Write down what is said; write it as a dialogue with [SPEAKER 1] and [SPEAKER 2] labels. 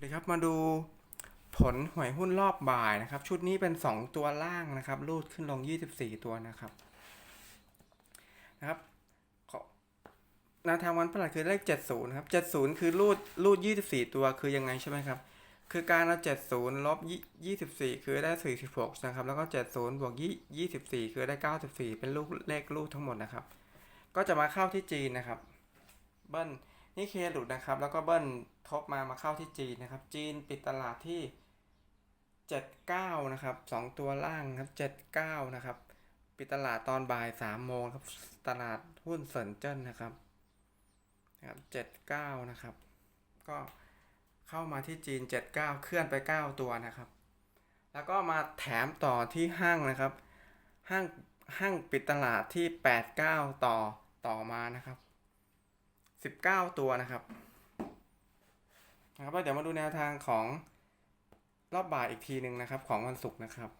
[SPEAKER 1] วัสดีครับมาดูผลหวยหุ้นรอบบ่ายนะครับ ชุดนี้เป็น 2 ตัวล่างนะครับรูดขึ้นลง 24 ตัวนะครับนะครับขอแนวทางวันพฤหัสคือเลข 70นะครับ70 คือรูดรูด 24 ตัวคือยังไงใช่ไหมครับ คือการเอา 70ลบ24 คือได้ 46 นะครับ แล้วก็ 70บวก24 คือได้ 94 เป็นลูกเลขรูดทั้งหมดนะครับ ก็จะมาเข้าที่จีนนะครับ เบิ้ล นี่เคหลุดนะครับ แล้วก็เบิ้ลทบมามาเข้าที่จีนนะครับ จีนปิดตลาดที่ 79 นะครับสองตัวล่างครับ 79 นะครับ ปิดตลาดตอนบ่าย 3 โมงครับ ตลาดหุ้นเซินเจิ้นนะครับนะครับ 79 นะครับ ก็เข้ามาที่จีน 79 เคลื่อนไป 9 ตัวนะครับ แล้วก็มาแถมต่อที่ห้างนะครับ ห้างห้างปิดตลาดที่ 89 ต่อต่อมานะครับ 19 ตัวนะครับนะครับแล้วเดี๋ยวมาดูแนวทางของรอบบ่ายอีกทีหนึ่งนะครับ ของวันศุกร์นะครับ